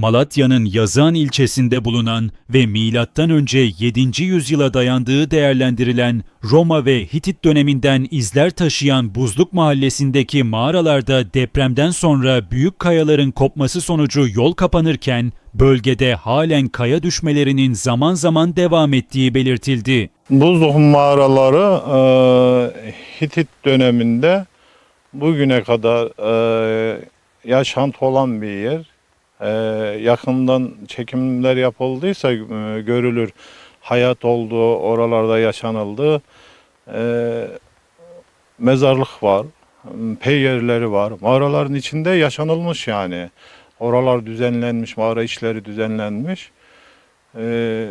Malatya'nın Yazan ilçesinde bulunan ve önce 7. yüzyıla dayandığı değerlendirilen Roma ve Hitit döneminden izler taşıyan Buzluk Mahallesi'ndeki mağaralarda depremden sonra büyük kayaların kopması sonucu yol kapanırken bölgede halen kaya düşmelerinin zaman zaman devam ettiği belirtildi. Buzluk mağaraları e, Hitit döneminde bugüne kadar e, yaşantı olan bir yer. E, yakından çekimler yapıldıysa e, görülür. Hayat olduğu, oralarda yaşanıldı. E, mezarlık var, pey yerleri var. Mağaraların içinde yaşanılmış yani. Oralar düzenlenmiş, mağara içleri düzenlenmiş. E,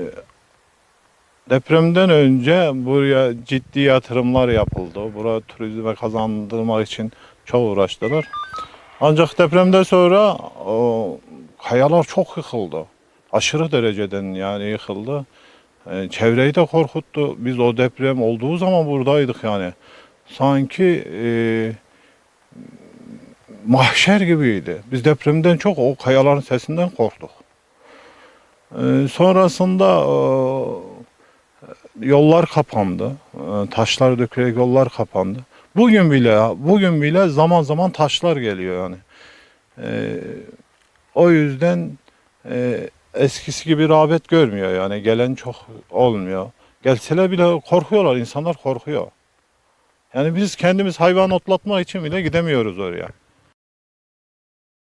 Depremden önce buraya ciddi yatırımlar yapıldı. Buraya turizme kazandırmak için çok uğraştılar. Ancak depremden sonra o, kayalar çok yıkıldı. Aşırı dereceden yani yıkıldı. E, çevreyi de korkuttu. Biz o deprem olduğu zaman buradaydık yani. Sanki e, mahşer gibiydi. Biz depremden çok o kayaların sesinden korktuk. E, sonrasında e, yollar kapandı. Ee, Taşlar dökülerek yollar kapandı. Bugün bile bugün bile zaman zaman taşlar geliyor yani. Ee, o yüzden e, eskisi gibi rağbet görmüyor yani gelen çok olmuyor. Gelseler bile korkuyorlar insanlar korkuyor. Yani biz kendimiz hayvan otlatmak için bile gidemiyoruz oraya.